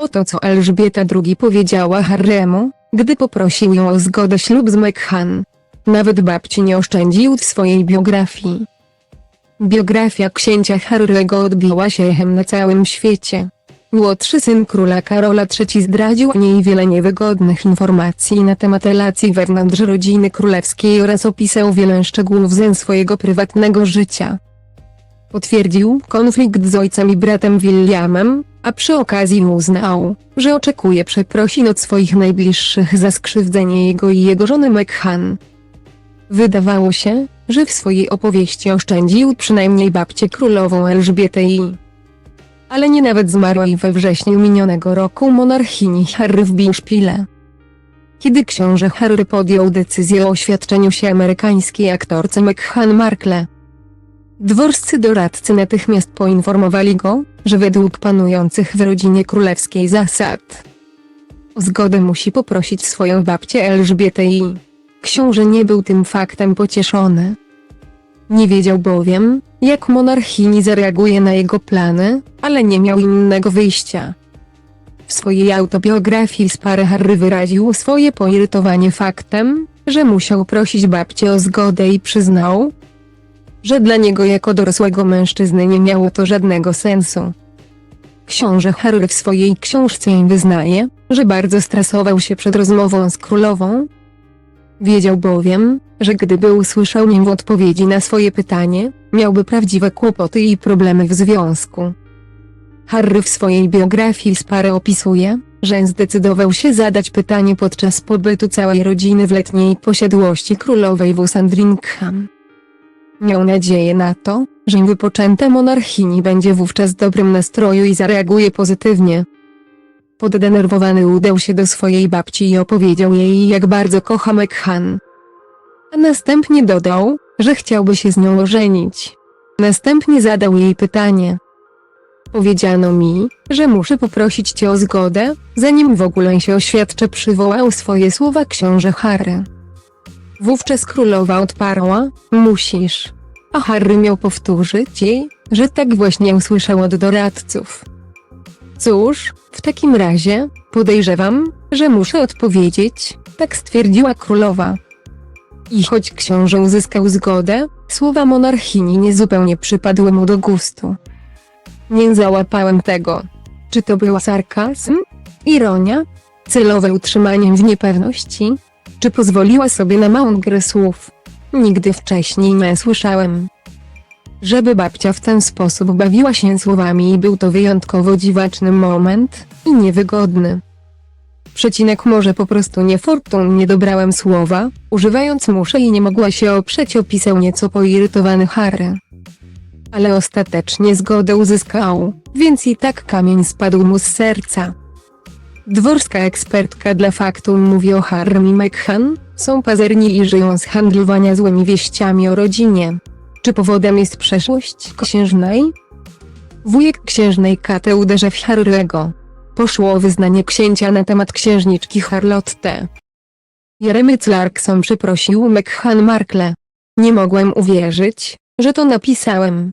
Oto co Elżbieta II powiedziała Harry'emu, gdy poprosił ją o zgodę ślub z Meghan. Nawet babci nie oszczędził w swojej biografii. Biografia księcia Harry'ego odbiła się echem na całym świecie. Młodszy syn króla Karola III zdradził o niej wiele niewygodnych informacji na temat relacji wewnątrz rodziny królewskiej oraz opisał wiele szczegółów ze swojego prywatnego życia. Potwierdził konflikt z ojcem i bratem Williamem, a przy okazji uznał, że oczekuje przeprosin od swoich najbliższych za skrzywdzenie jego i jego żony Meghan. Wydawało się, że w swojej opowieści oszczędził przynajmniej babcię królową Elżbietę i ale nie nawet zmarłej we wrześniu minionego roku monarchini Harry w Biszpile. Kiedy książę Harry podjął decyzję o oświadczeniu się amerykańskiej aktorce Meghan Markle, dworscy doradcy natychmiast poinformowali go, że według panujących w rodzinie królewskiej zasad o zgodę musi poprosić swoją babcię Elżbietę i książę nie był tym faktem pocieszony. Nie wiedział bowiem, jak monarchini zareaguje na jego plany, ale nie miał innego wyjścia. W swojej autobiografii Spare Harry wyraził swoje poirytowanie faktem, że musiał prosić babcię o zgodę i przyznał, że dla niego jako dorosłego mężczyzny nie miało to żadnego sensu. Książę Harry w swojej książce wyznaje, że bardzo stresował się przed rozmową z królową, Wiedział bowiem, że gdyby usłyszał nim odpowiedzi na swoje pytanie, miałby prawdziwe kłopoty i problemy w związku. Harry w swojej biografii Spare opisuje, że zdecydował się zadać pytanie podczas pobytu całej rodziny w letniej posiadłości królowej w Sandringham. Miał nadzieję na to, że wypoczęta monarchini będzie wówczas w dobrym nastroju i zareaguje pozytywnie. Poddenerwowany udał się do swojej babci i opowiedział jej jak bardzo kocha Meghan. A następnie dodał, że chciałby się z nią ożenić. Następnie zadał jej pytanie. Powiedziano mi, że muszę poprosić cię o zgodę, zanim w ogóle się oświadczę przywołał swoje słowa książę Harry. Wówczas królowa odparła, musisz. A Harry miał powtórzyć jej, że tak właśnie usłyszał od doradców. Cóż, w takim razie, podejrzewam, że muszę odpowiedzieć, tak stwierdziła królowa. I choć książę uzyskał zgodę, słowa monarchini niezupełnie przypadły mu do gustu. Nie załapałem tego. Czy to był sarkazm? Ironia? Celowe utrzymanie w niepewności? Czy pozwoliła sobie na małą grę słów? Nigdy wcześniej nie słyszałem żeby babcia w ten sposób bawiła się słowami i był to wyjątkowo dziwaczny moment i niewygodny. Przecinek może po prostu niefortunnie dobrałem słowa, używając muszę i nie mogła się oprzeć opisał nieco poirytowany Harry. Ale ostatecznie zgodę uzyskał, więc i tak kamień spadł mu z serca. Dworska ekspertka dla faktum mówi o Harrym i Meghan, są pazerni i żyją z handlowania złymi wieściami o rodzinie. Czy powodem jest przeszłość księżnej? Wujek księżnej Kate uderza w Harry'ego. Poszło wyznanie księcia na temat księżniczki Charlotte. Jeremy Clarkson przeprosił Meghan Markle. Nie mogłem uwierzyć, że to napisałem.